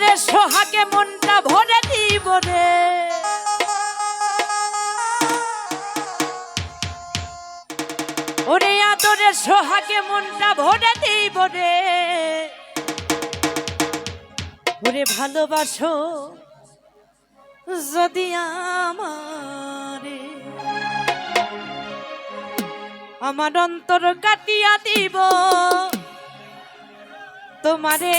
আদরে সোহাগে মনটা ভরে দিব রে। ওরে আদরে সোহাগে মনটা ভরে দিব রে। ওরে ভালোবাসো যদি আমারে। আমার অন্তর কাটিয়া দিব তোমারে।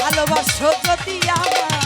ভালোবাসো যদি আমারে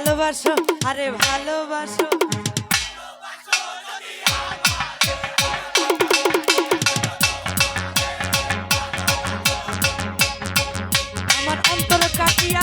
ভালোবাসো আরে ভালোবাসো। আমার অন্তর কাটিয়া